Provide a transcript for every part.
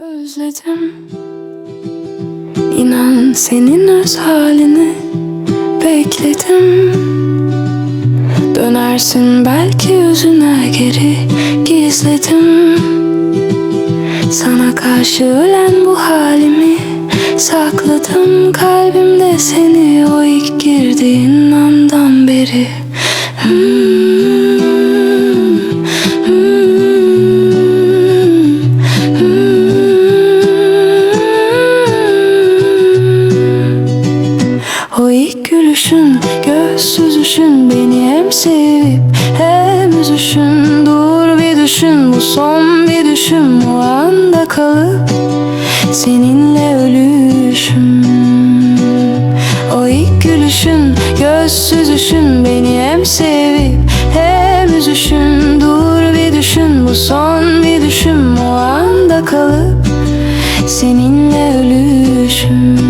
Özledim. İnan senin öz halini bekledim. Dönersin belki yüzüne geri gizledim. Sana karşı ölen bu halimi sakladım. Kalbimde seni o ilk girdiğin andan beri. Hmm, O ilk gülüşün, göz süzüşün Beni hem sevip hem üzüşün. Dur bir düşün, bu son bir düşün O anda kalıp seninle ölüşüm. O ilk gülüşün, göz süzüşün Beni hem sevip hem üzüşün. Dur bir düşün, bu son bir düşün O anda kalıp seninle ölüşüm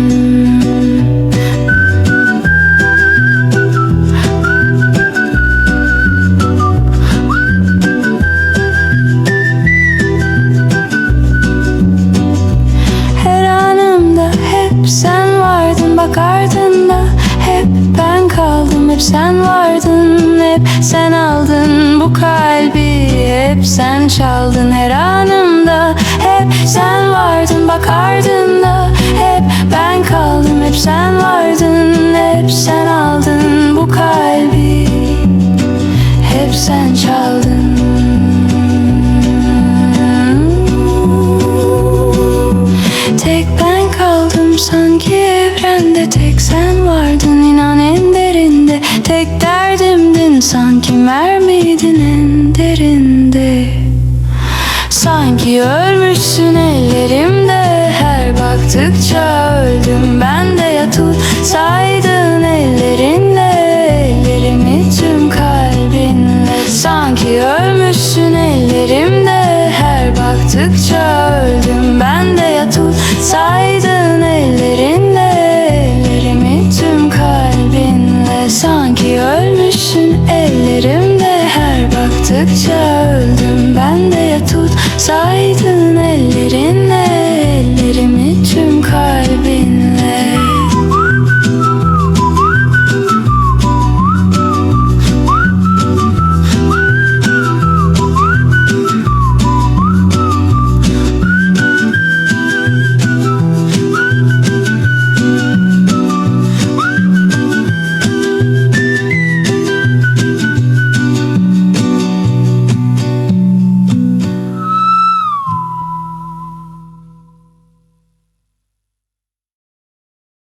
kalbi. Hep sen çaldın Her anımda. Hep sen vardın Bak ardında hep ben kaldım Hep sen vardın. Hep sen aldın Bu kalbi. Hep sen çaldın. Tek ben kaldım sanki evrende. Tek sen vardın inan en derinde. Tek derdimdin sanki mermiydin Sanki ölmüşsün ellerimde. Her baktıkça öldüm ben de ya tutsaydın ellerinle. Ellerimi tüm kalbinle. Sanki ölmüşsün ellerimde. Her baktıkça öldüm ben de ya tutsaydın ellerinle. Ellerimi tüm kalbinle. Sanki ölmüşsün ellerimde. Her baktıkça öldüm Tutsaydın ellerin